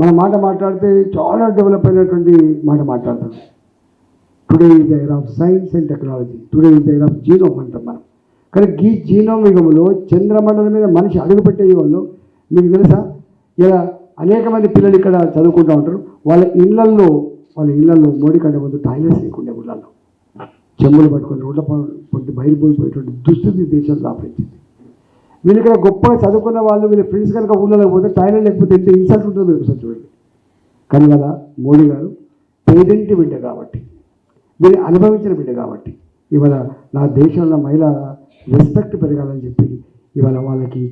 మన మాట మాట్లాడితే చాలా డెవలప్ అయినటువంటి మాట మాట్లాడతాం. Today is era of science and technology today is era of genome అంటాం మనం. కానీ ఈ జీనోమ్ యుగంలో చంద్రమండలం మీద మనిషి అడుగుపెట్టే యుగంలో మీకు తెలుసా? ఇలా అనేక మంది పిల్లలు ఇక్కడ చదువుకుంటూ ఉంటారు. వాళ్ళ ఇళ్ళల్లో వాళ్ళ ఇళ్ళలో మోడీ కంటే ముందు టాయిలెట్స్ లేకుండే ఊళ్ళల్లో చెమ్ములు పట్టుకొని రోడ్ల పొట్టి బయలుపోయిపోయేటువంటి దుస్థితి దేశం దాపించింది వీళ్ళు ఇక్కడ గొప్పగా చదువుకున్న వాళ్ళు వీళ్ళ ఫ్రెండ్స్ కనుక ఊళ్ళో పోతే టాయిలెట్ లేకపోతే ఎంత ఇన్సల్ట్ ఉంటుందో మీరు ఒకసారి చూడండి. కానీ కదా మోడీ గారు పేదింటి బిడ్డ కాబట్టి వీళ్ళు అనుభవించిన బిడ్డ కాబట్టి ఇవాళ నా దేశంలో మహిళ రెస్పెక్ట్ పెరగాలని చెప్పి ఇవాళ వాళ్ళకి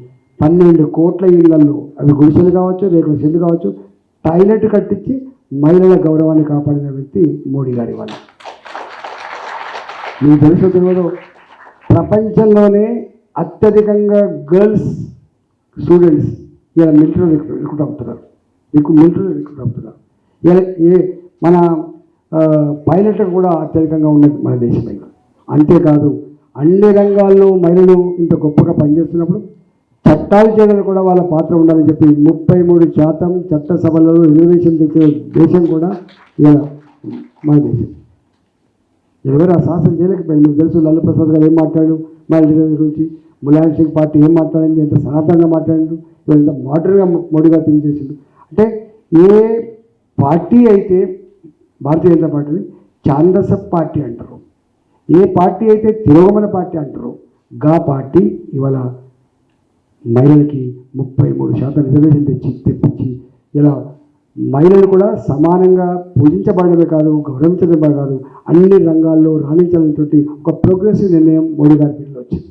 పన్నెండు కోట్ల ఇళ్ళలో అవి గుడిసెలు కావచ్చు రేకుల సెల్లు కావచ్చు టాయిలెట్ కట్టించి మహిళల గౌరవాన్ని కాపాడిన వ్యక్తి మోడీ గారి ఇవాళ. మీకు తెలుసు తెలియదు ప్రపంచంలోనే అత్యధికంగా గర్ల్స్ స్టూడెంట్స్ ఇలా మిలిటరీ రిక్రూట్ అవుతున్నారు. మీకు మిలిటరీ రిక్రూట్ అవుతున్నారు. ఇలా ఏ మన పైలట్ కూడా అత్యధికంగా ఉన్నది మన దేశమే. అంతేకాదు అన్ని రంగాల్లో మహిళలు ఇంత గొప్పగా పనిచేస్తున్నప్పుడు చట్టాలు చేయడం కూడా వాళ్ళ పాత్ర ఉండాలని చెప్పి ముప్పై మూడు శాతం చట్టసభలలో రిజర్వేషన్ తెచ్చే దేశం కూడా ఇలా మన దేశం. ఎవరు ఆ శాసనం చేయలేకపోయింది మీకు తెలుసు లల్లు ప్రసాద్ గారు ఏం మాట్లాడు మా గురించి ములాయం సింగ్ పార్టీ ఏం మాట్లాడింది? ఎంత సనాతనంగా మాట్లాడిండు? ఇవాళ ఎంత మోడర్న్గా మోడీ గారు థింక్ చేసిండు? అంటే ఏ పార్టీ అయితే భారతీయ జనతా పార్టీని ఛాందస పార్టీ అంటారు. ఏ పార్టీ అయితే తిరోగమన పార్టీ అంటారో? గా పార్టీ ఇవాళ మహిళలకి ముప్పై మూడు శాతం రిజర్వేషన్ తెచ్చి తెప్పించి ఇలా మహిళలు కూడా సమానంగా పూజించబడమే కాదు గౌరవించడమే కాదు అన్ని రంగాల్లో రాణించాలనేటువంటి ఒక ప్రోగ్రెసివ్ నిర్ణయం మోడీ గారి వచ్చింది.